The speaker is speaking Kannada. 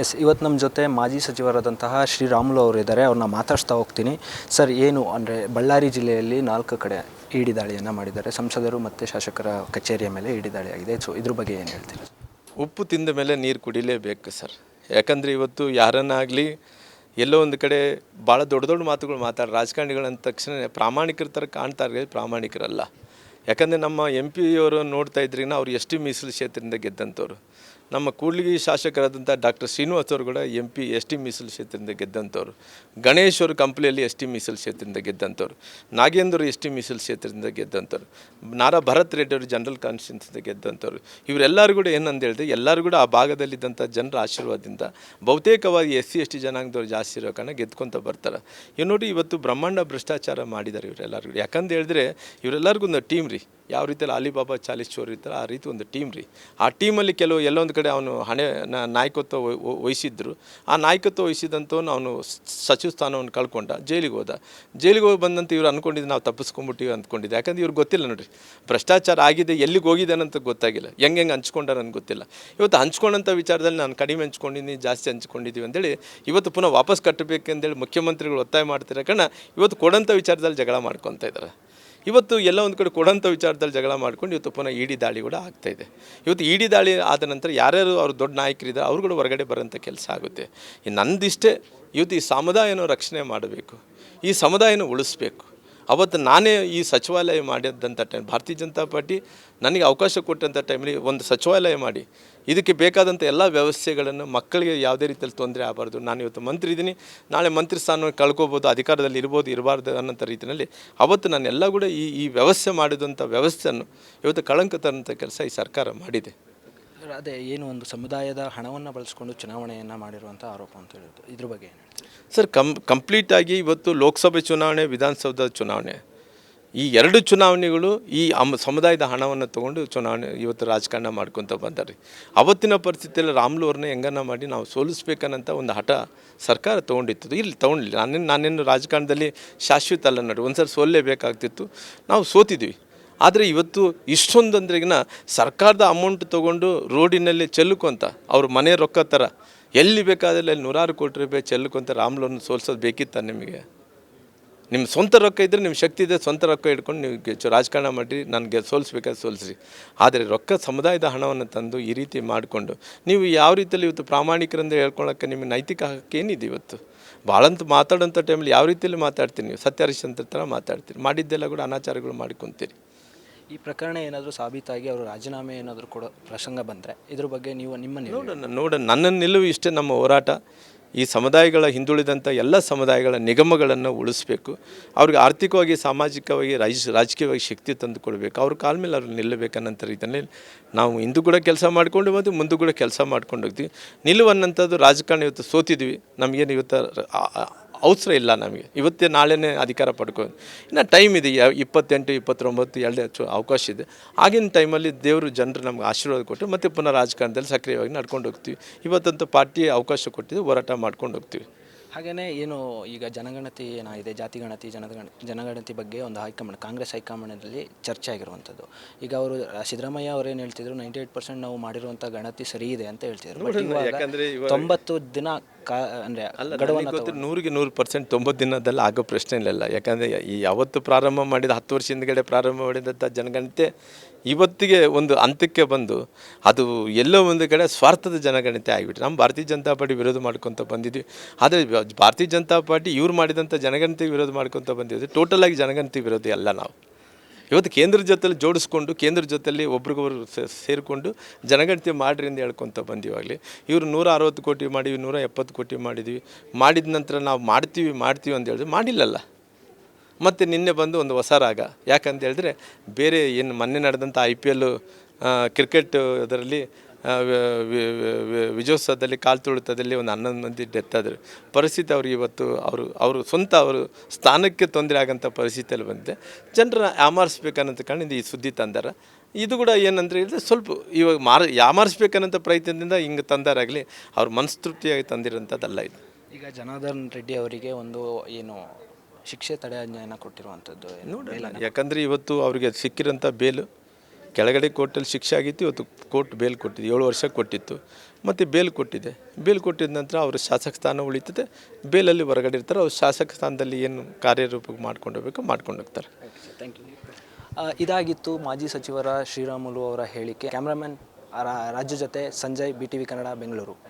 ಎಸ್ ಇವತ್ತು ನಮ್ಮ ಜೊತೆ ಮಾಜಿ ಸಚಿವರಾದಂತಹ ಶ್ರೀರಾಮುಲು ಅವರು ಇದ್ದಾರೆ ಅವ್ರನ್ನ ಮಾತಾಡ್ತಾ ಹೋಗ್ತೀನಿ. ಸರ್, ಏನು ಅಂದರೆ ಬಳ್ಳಾರಿ ಜಿಲ್ಲೆಯಲ್ಲಿ ನಾಲ್ಕು ಕಡೆ ಇಡಿ ದಾಳಿಯನ್ನು ಮಾಡಿದ್ದಾರೆ. ಸಂಸದರು ಮತ್ತು ಶಾಸಕರ ಕಚೇರಿಯ ಮೇಲೆ ಇಡಿ ದಾಳಿಯಾಗಿದೆ ಸೊ ಇದ್ರ ಬಗ್ಗೆ ಏನು ಹೇಳ್ತೀರಾ? ಉಪ್ಪು ತಿಂದ ಮೇಲೆ ನೀರು ಕುಡಿಲೇಬೇಕು ಸರ್. ಯಾಕಂದರೆ ಇವತ್ತು ಯಾರನ್ನಾಗಲಿ ಎಲ್ಲೋ ಒಂದು ಕಡೆ ಭಾಳ ದೊಡ್ಡ ದೊಡ್ಡ ಮಾತುಗಳು ಮಾತಾಡ ರಾಜಕಾರಣಿಗಳಂದ ತಕ್ಷಣ ಪ್ರಾಮಾಣಿಕರ ಥರ ಕಾಣ್ತಾರೆ ಪ್ರಾಮಾಣಿಕರಲ್ಲ. ಯಾಕಂದರೆ ನಮ್ಮ ಎಂ ಪಿಯವರು ನೋಡ್ತಾ ಇದ್ರಿನ ಅವ್ರು ಎಷ್ಟು ಮೀಸಲು ಕ್ಷೇತ್ರದಿಂದ ಗೆದ್ದಂಥವ್ರು ನಮ್ಮ ಕೂಡ್ಲಿಗಿ ಶಾಸಕರಾದಂಥ ಡಾಕ್ಟರ್ ಶ್ರೀನಿವಾಸ್ ಅವರು ಕೂಡ ಎಂ ಪಿ ಎಸ್ ಟಿ ಮೀಸಲು ಕ್ಷೇತ್ರದಿಂದ ಗೆದ್ದಂಥವ್ರು. ಗಣೇಶ್ ಅವರು ಕಂಪ್ಲಿಯಲ್ಲಿ ಎಸ್ ಟಿ ಮೀಸಲು ಕ್ಷೇತ್ರದಿಂದ ಗೆದ್ದಂಥವ್ರು. ನಾಗೇಂದ್ರ ಎಸ್ ಟಿ ಮೀಸಲು ಕ್ಷೇತ್ರದಿಂದ ಗೆದ್ದಂಥವ್ರು. ನಾರಾ ಭರತ್ ರೆಡ್ಡಿ ಅವರು ಜನರಲ್ ಕಾನ್ಸ್ಟಿಟ್ಯೂನ್ಸಿಂದ ಗೆದ್ದಂಥವ್ರು. ಇವರೆಲ್ಲರೂ ಕೂಡ ಏನಂತ ಹೇಳಿದ್ರೆ ಎಲ್ಲರೂ ಕೂಡ ಆ ಭಾಗದಲ್ಲಿದ್ದಂಥ ಜನರ ಆಶೀರ್ವಾದದಿಂದ ಬಹುತೇಕವಾಗಿ ಎಸ್ ಸಿ, ಎಸ್ ಟಿ ಜನಾಂಗದವ್ರು ಜಾಸ್ತಿ ಇರೋ ಕಾರಣ ಗೆದ್ಕೊಂತ ಬರ್ತಾರೆ. ಇವ್ ನೋಡಿ ಇವತ್ತು ಬ್ರಹ್ಮಾಂಡ ಭ್ರಷ್ಟಾಚಾರ ಮಾಡಿದ್ದಾರೆ ಇವರೆಲ್ಲರೂ ಯಾಕಂತ ಹೇಳಿದ್ರೆ ಇವರೆಲ್ಲರಿಗೂ ಒಂದು ಟೀಮ್ ರೀ. ಯಾವ ರೀತಿಯಲ್ಲಿ ಅಲಿಬಾಬಾ ಚಾಲಿಸ್ ಚೋರ್ ಇರ್ತಾರೆ ಆ ರೀತಿ ಒಂದು ಟೀಮ್ ರೀ. ಆ ಟೀಮಲ್ಲಿ ಕೆಲವು ಎಲ್ಲೊಂದು ಕಡೆ ಅವನು ಹಣೆ ನಾಯಕತ್ವ ವಹಿ- ವಹಿ- ವಹಿಸಿದ್ರು. ಆ ನಾಯಕತ್ವ ವಹಿಸಿದಂಥವನು ಅವನು ಸಚಿವ ಸ್ಥಾನವನ್ನು ಕಳ್ಕೊಂಡ, ಜೈಲಿಗೆ ಹೋದ. ಜೈಲಿಗೆ ಹೋಗಿ ಬಂದಂತ ಇವ್ರು ಅಂದ್ಕೊಂಡಿದ್ದು ನಾವು ತಪ್ಪಿಸ್ಕೊಂಬಿಟ್ಟಿವಿ ಅಂದ್ಕೊಂಡಿದ್ದೆ ಯಾಕಂದ್ರೆ ಇವ್ರಿಗೆ ಗೊತ್ತಿಲ್ಲ ನೋಡಿರಿ. ಭ್ರಷ್ಟಾಚಾರ ಆಗಿದೆ, ಎಲ್ಲಿಗೆ ಹೋಗಿದ್ದಾನಂತ ಗೊತ್ತಾಗಿಲ್ಲ. ಹೆಂಗೆ ಹೆಂಗೆ ಹಂಚ್ಕೊಂಡಾರ ಅಂತ ಗೊತ್ತಿಲ್ಲ. ಇವತ್ತು ಹಂಚ್ಕೊಂಡಂಥ ವಿಚಾರದಲ್ಲಿ ನಾನು ಕಡಿಮೆ ಹಂಚ್ಕೊಂಡಿದ್ದೀನಿ, ಜಾಸ್ತಿ ಹಂಚ್ಕೊಂಡಿದ್ದೀವಿ ಅಂತೇಳಿ ಇವತ್ತು ಪುನಃ ವಾಪಸ್ ಕಟ್ಟಬೇಕಂದೇಳಿ ಮುಖ್ಯಮಂತ್ರಿಗಳು ಒತ್ತಾಯ ಮಾಡ್ತಿರೋ ಕಣ ಇವತ್ತು ಕೊಡೋಂಥ ವಿಚಾರದಲ್ಲಿ ಜಗಳ ಮಾಡ್ಕೊತಾ ಇದ್ದಾರೆ. ಇವತ್ತು ಎಲ್ಲ ಒಂದು ಕಡೆ ಕೊಡೋಂಥ ವಿಚಾರದಲ್ಲಿ ಜಗಳ ಮಾಡ್ಕೊಂಡು ಇವತ್ತು ಪುನಃ ಇಡಿ ದಾಳಿ ಕೂಡ ಆಗ್ತಾ ಇದೆ. ಇವತ್ತು ಇಡಿ ದಾಳಿ ಆದ ನಂತರ ಯಾರ್ಯಾರು ಅವರು ದೊಡ್ಡ ನಾಯಕರಿದ್ದಾರೆ, ಅವರು ಕೂಡ ಹೊರಗಡೆ ಬರೋಂಥ ಕೆಲಸ ಆಗುತ್ತೆ. ನಂದಿಷ್ಟೇ ಇವತ್ತು ಈ ಸಮುದಾಯನ ರಕ್ಷಣೆ ಮಾಡಬೇಕು. ಈ ಸಮುದಾಯನ ಉಳಿಸ್ಬೇಕು. ಅವತ್ತು ನಾನೇ ಈ ಸಚಿವಾಲಯ ಮಾಡಿದಂಥ ಟೈಮ್, ಭಾರತೀಯ ಜನತಾ ಪಾರ್ಟಿ ನನಗೆ ಅವಕಾಶ ಕೊಟ್ಟಂಥ ಟೈಮಲ್ಲಿ ಒಂದು ಸಚಿವಾಲಯ ಮಾಡಿ, ಇದಕ್ಕೆ ಬೇಕಾದಂಥ ಎಲ್ಲ ವ್ಯವಸ್ಥೆಗಳನ್ನು ಮಕ್ಕಳಿಗೆ ಯಾವುದೇ ರೀತಿಯಲ್ಲಿ ತೊಂದರೆ ಆಗಬಾರ್ದು. ನಾನು ಇವತ್ತು ಮಂತ್ರಿ ಇದ್ದೀನಿ, ನಾಳೆ ಮಂತ್ರಿ ಸ್ಥಾನವನ್ನು ಕಳ್ಕೊಬೋದು, ಅಧಿಕಾರದಲ್ಲಿ ಇರ್ಬೋದು, ಇರಬಾರ್ದು ಅನ್ನೋಂಥ ರೀತಿಯಲ್ಲಿ ಅವತ್ತು ನಾನು ಎಲ್ಲ ಕೂಡ ಈ ಈ ವ್ಯವಸ್ಥೆ ಮಾಡಿದಂಥ ವ್ಯವಸ್ಥೆಯನ್ನು ಇವತ್ತು ಕಳಂಕ ತರಂಥ ಕೆಲಸ ಈ ಸರ್ಕಾರ ಮಾಡಿದೆ. ಅದೇ ಏನು ಒಂದು ಸಮುದಾಯದ ಹಣವನ್ನು ಬಳಸ್ಕೊಂಡು ಚುನಾವಣೆಯನ್ನು ಮಾಡಿರುವಂಥ ಆರೋಪ ಅಂತ ಹೇಳಿದ್ರು ಇದ್ರ ಬಗ್ಗೆ ಏನು ಸರ್, ಕಂ, ಕಂಪ್ಲೀಟಾಗಿ ಇವತ್ತು ಲೋಕಸಭೆ ಚುನಾವಣೆ, ವಿಧಾನಸೌಧ ಚುನಾವಣೆ. ಈ ಎರಡು ಚುನಾವಣೆಗಳು ಈ ಅಮ್, ಸಮುದಾಯದ ಹಣವನ್ನು ತೊಗೊಂಡು ಚುನಾವಣೆ ಇವತ್ತು ರಾಜಕಾರಣ ಮಾಡ್ಕೊತ ಬಂದಾರೆ ಅವತ್ತಿನ ಪರಿಸ್ಥಿತಿಯಲ್ಲಿ ರಾಮ್ಲು ಅವ್ರನ್ನ ಹೆಂಗನ್ನ ಮಾಡಿ ನಾವು ಸೋಲಿಸ್ಬೇಕನ್ನಂಥ ಒಂದು ಹಠ ಸರ್ಕಾರ ತೊಗೊಂಡಿತ್ತು. ಇಲ್ಲಿ ತೊಗೊಂಡಿಲ್ಲ ನಾನೇನು ನಾನೇನು ರಾಜಕಾರಣದಲ್ಲಿ ಶಾಶ್ವತ ಅಲ್ಲ ನೋಡಿ ಒಂದು ಸೋಲ್ಲೇಬೇಕಾಗ್ತಿತ್ತು. ನಾವು ಸೋತಿದ್ವಿ. ಆದರೆ ಇವತ್ತು ಇಷ್ಟೊಂದು ಅಂದ್ರೆಗಿನ ಸರ್ಕಾರದ ಅಮೌಂಟ್ ತೊಗೊಂಡು ರೋಡಿನಲ್ಲಿ ಚೆಲ್ಲುಕೊಂತ ಅವ್ರ ಮನೆ ರೊಕ್ಕ ಥರ ಎಲ್ಲಿ ಬೇಕಾದಲ್ಲಿ ಅಲ್ಲಿ ನೂರಾರು ಕೋಟಿ ರೂಪಾಯಿ ಚೆಲ್ಲುಕೊಂತ ರಾಮ್ಲೋನ್ ಸೋಲ್ಸೋದು ಬೇಕಿತ್ತ ನಿಮಗೆ? ನಿಮ್ಮ ಸ್ವಂತ ರೊಕ್ಕ ಇದ್ದರೆ ನಿಮ್ಮ ಶಕ್ತಿ ಇದೆ, ಸ್ವಂತ ರೊಕ್ಕ ಇಟ್ಕೊಂಡು ನೀವು ರಾಜಕಾರಣ ಮಾಡಿರಿ, ನನಗೆ ಸೋಲಿಸ್ಬೇಕಾದ್ರೆ ಸೋಲಿಸ್ರಿ. ಆದರೆ ರೊಕ್ಕ ಸಮುದಾಯದ ಹಣವನ್ನು ತಂದು ಈ ರೀತಿ ಮಾಡಿಕೊಂಡು, ನೀವು ಯಾವ ರೀತಿಯಲ್ಲಿ ಇವತ್ತು ಪ್ರಾಮಾಣಿಕರಂದ್ರೆ ಹೇಳ್ಕೊಳಕ್ಕೆ ನಿಮ್ಮ ನೈತಿಕ ಹಕ್ಕೇನಿದೆ ಏನಿದೆ ಇವತ್ತು? ಭಾಳಂತ ಮಾತಾಡೋಂಥ ಟೈಮಲ್ಲಿ ಯಾವ ರೀತಿಯಲ್ಲಿ ಮಾತಾಡ್ತೀನಿ ನೀವು? ಸತ್ಯ ಹರಿಶ್ಚಂದ್ರ ಥರ ಮಾತಾಡ್ತೀರಿ, ಮಾಡಿದ್ದೆಲ್ಲ ಕೂಡ ಅನಾಚಾರಗಳು ಮಾಡಿಕೊಂತೀರಿ ಈ ಪ್ರಕರಣ ಏನಾದರೂ ಸಾಬೀತಾಗಿ ಅವರು ರಾಜೀನಾಮೆ ಏನಾದರೂ ಕೊಡೋ ಪ್ರಸಂಗ ಬಂದರೆ ಇದ್ರ ಬಗ್ಗೆ ನೀವು ನಿಮ್ಮ ನಿಲುವು ನೋಡೋಣ ನನ್ನ ನಿಲುವು ಇಷ್ಟೇ ನಮ್ಮ ಹೋರಾಟ. ಈ ಸಮುದಾಯಗಳ ಹಿಂದುಳಿದಂಥ ಎಲ್ಲ ಸಮುದಾಯಗಳ ನಿಗಮಗಳನ್ನು ಉಳಿಸ್ಬೇಕು. ಅವ್ರಿಗೆ ಆರ್ಥಿಕವಾಗಿ, ಸಾಮಾಜಿಕವಾಗಿ, ರಾಜ, ರಾಜಕೀಯವಾಗಿ ಶಕ್ತಿ ತಂದು ಕೊಡಬೇಕು. ಅವ್ರ ಕಾಲ ಮೇಲೆ ಅವ್ರು ನಿಲ್ಲಬೇಕನ್ನಂತ ರೀತಿಯಲ್ಲಿ ನಾವು ಇಂದು ಕೂಡ ಕೆಲಸ ಮಾಡಿಕೊಂಡು ಮತ್ತು ಮುಂದೆ ಕೂಡ ಕೆಲಸ ಮಾಡ್ಕೊಂಡು ಹೋಗ್ತೀವಿ. ನಿಲುವು ಅನ್ನೋಂಥದ್ದು ರಾಜಕಾರಣ ಇವತ್ತು ಸೋತಿದ್ವಿ. ನಮಗೇನು ಇವತ್ತು ಅವಸರ ಇಲ್ಲ ನಮಗೆ. ಇವತ್ತೇ ನಾಳೆನೇ ಅಧಿಕಾರ ಪಡ್ಕೊ ಇನ್ನು ಟೈಮ್ ಇದೆ ಇಪ್ಪತ್ತೆಂಟು, ಇಪ್ಪತ್ತೊಂಬತ್ತು ಎರಡು ಹೆಚ್ಚು ಅವಕಾಶ ಇದೆ. ಆಗಿನ ಟೈಮಲ್ಲಿ ದೇವರು ಜನರು ನಮ್ಗೆ ಆಶೀರ್ವಾದ ಕೊಟ್ಟು ಮತ್ತು ಪುನಃ ರಾಜಕಾರಣದಲ್ಲಿ ಸಕ್ರಿಯವಾಗಿ ನಡ್ಕೊಂಡು ಹೋಗ್ತೀವಿ. ಇವತ್ತಂತೂ ಪಾರ್ಟಿ ಅವಕಾಶ ಕೊಟ್ಟಿದ್ದು ಹೋರಾಟ ಮಾಡ್ಕೊಂಡು ಹೋಗ್ತೀವಿ. ಹಾಗೆಯೇ ಏನು ಈಗ ಜನಗಣತಿ ಏನಾಗಿದೆ ಜಾತಿ ಗಣತಿ ಜನಗಣ ಜನಗಣತಿ ಬಗ್ಗೆ ಒಂದು ಹೈಕಮಾಂಡ್ ಕಾಂಗ್ರೆಸ್ ಹೈಕಮಾಂಡಲ್ಲಿ ಚರ್ಚೆ ಆಗಿರುವಂಥದ್ದು. ಈಗ ಅವರು ಸಿದ್ದರಾಮಯ್ಯ ಅವರು ಏನು ಹೇಳ್ತಿದ್ರು ನೈಂಟಿ ಏಟ್ ಪರ್ಸೆಂಟ್ ನಾವು ಮಾಡಿರುವಂಥ ಗಣತಿ ಸರಿ ಇದೆ ಅಂತ ಹೇಳ್ತಿದ್ರು. ತೊಂಬತ್ತು ದಿನ ಕಾ ಅಂದರೆ ಗೊತ್ತು ನೂರಿಗೆ ನೂರು ಪರ್ಸೆಂಟ್ ತೊಂಬತ್ತು ದಿನದಲ್ಲಿ ಆಗೋ ಪ್ರಶ್ನೆ ಇಲ್ಲ. ಯಾಕಂದರೆ ಈ ಯಾವತ್ತು ಪ್ರಾರಂಭ ಮಾಡಿದ ಹತ್ತು ವರ್ಷ ಹಿಂದ್ಗಡೆ ಪ್ರಾರಂಭ ಮಾಡಿದಂಥ ಜನಗಣತಿ ಇವತ್ತಿಗೆ ಒಂದು ಅಂತ್ಯಕ್ಕೆ ಬಂದು ಅದು ಎಲ್ಲೋ ಒಂದು ಕಡೆ ಸ್ವಾರ್ಥದ ಜನಗಣತಿ ಆಗಿಬಿಟ್ಟು ನಮ್ಮ ಭಾರತೀಯ ಜನತಾ ಪಾರ್ಟಿ ವಿರೋಧ ಮಾಡ್ಕೊತ ಬಂದಿದ್ವಿ. ಆದರೆ ಭಾರತೀಯ ಜನತಾ ಪಾರ್ಟಿ ಇವ್ರು ಮಾಡಿದಂಥ ಜನಗಣತಿ ವಿರೋಧ ಮಾಡ್ಕೊತ ಬಂದಿದ್ವಿ ಟೋಟಲಾಗಿ ಜನಗಣತಿ ವಿರೋಧಿ ಅಲ್ಲ ನಾವು. ಇವತ್ತು ಕೇಂದ್ರ ಜೊತೆಲಿ ಜೋಡಿಸ್ಕೊಂಡು, ಕೇಂದ್ರ ಜೊತೆಲಿ ಒಬ್ರಿಗೊಬ್ರು ಸೇರಿಕೊಂಡು ಜನಗಣತಿ ಮಾಡಿರಿ ಅಂತ ಹೇಳ್ಕೊತ ಬಂದಿವಾಗಲಿ ಇವರು ನೂರ ಅರವತ್ತು ಕೋಟಿ ಮಾಡಿವಿ ನೂರ ಎಪ್ಪತ್ತು ಕೋಟಿ ಮಾಡಿದ್ವಿ. ಮಾಡಿದ ನಂತರ ನಾವು ಮಾಡ್ತೀವಿ ಮಾಡ್ತೀವಿ ಅಂತ ಹೇಳಿದ್ರೆ ಮಾಡಿಲ್ಲಲ್ಲ. ಮತ್ತು ನಿನ್ನೆ ಬಂದು ಒಂದು ಹೊಸ ರಾಗ. ಯಾಕಂತ ಹೇಳಿದ್ರೆ ಬೇರೆ ಏನು ಮೊನ್ನೆ ನಡೆದಂಥ ಐ ಪಿ ಎಲ್ಲು ಕ್ರಿಕೆಟ್ ಅದರಲ್ಲಿ ವಿಜಯೋತ್ಸವದಲ್ಲಿ ಕಾಲು ತುಳಿತದಲ್ಲಿ ಒಂದು ಹನ್ನೊಂದು ಮಂದಿ ಡೆತ್ ಆದರು. ಪರಿಸ್ಥಿತಿ ಅವ್ರಿಗೆ ಇವತ್ತು ಅವರು ಅವರು ಸ್ವಂತ ಅವರು ಸ್ಥಾನಕ್ಕೆ ತೊಂದರೆ ಆಗೋಂಥ ಪರಿಸ್ಥಿತಿಯಲ್ಲಿ ಬಂದಿದೆ. ಜನರನ್ನ ಅಂತ ಕಾರಣ ಈ ಸುದ್ದಿ ತಂದಾರ. ಇದು ಕೂಡ ಏನಂದ್ರೆ ಹೇಳಿದ್ರೆ ಸ್ವಲ್ಪ ಇವಾಗ ಮಾರ, ಯಾಮಾರಿಸ್ಬೇಕನ್ನೋಂಥ ಪ್ರಯತ್ನದಿಂದ ಹಿಂಗೆ ತಂದಾರಾಗಲಿ ಅವ್ರ ಮನಸ್ತೃಪ್ತಿಯಾಗಿ ತಂದಿರೋಂಥದ್ದಲ್ಲ ಇದು. ಈಗ ಜನಾರ್ದನ್ ರೆಡ್ಡಿ ಅವರಿಗೆ ಒಂದು ಏನು ಶಿಕ್ಷೆ ತಡೆಯಾಜ್ಞೆಯನ್ನು ಕೊಟ್ಟಿರುವಂಥದ್ದು ಏನು? ನೋಡೋಣ. ಯಾಕಂದರೆ ಇವತ್ತು ಅವರಿಗೆ ಸಿಕ್ಕಿರೋಂಥ ಬೇಲು ಕೆಳಗಡೆ ಕೋರ್ಟಲ್ಲಿ ಶಿಕ್ಷೆ ಆಗಿತ್ತು ಇವತ್ತು ಕೋರ್ಟ್ ಬೇಲ್ ಕೊಟ್ಟಿದೆ ಏಳು ವರ್ಷ ಕೊಟ್ಟಿತ್ತು. ಮತ್ತು ಬೇಲ್ ಕೊಟ್ಟಿದೆ. ಬೇಲ್ ಕೊಟ್ಟಿದ ನಂತರ ಅವರು ಶಾಸಕ ಸ್ಥಾನ ಉಳಿತದೆ. ಬೇಲಲ್ಲಿ ಹೊರಗಡೆ ಇರ್ತಾರೆ. ಅವ್ರು ಶಾಸಕ ಸ್ಥಾನದಲ್ಲಿ ಏನು ಕಾರ್ಯರೂಪಕ್ಕೆ ಮಾಡ್ಕೊಂಡು ಹೋಗ್ಬೇಕು ಮಾಡ್ಕೊಂಡು ಹೋಗ್ತಾರೆ. ಥ್ಯಾಂಕ್ ಯು ಇದಾಗಿತ್ತು ಮಾಜಿ ಸಚಿವರ ಶ್ರೀರಾಮುಲು ಅವರ ಹೇಳಿಕೆ. ಕ್ಯಾಮ್ರಾಮನ್ ರಾಜ್ಯ ಜೊತೆ Sanjay B T V Kannada Bengaluru.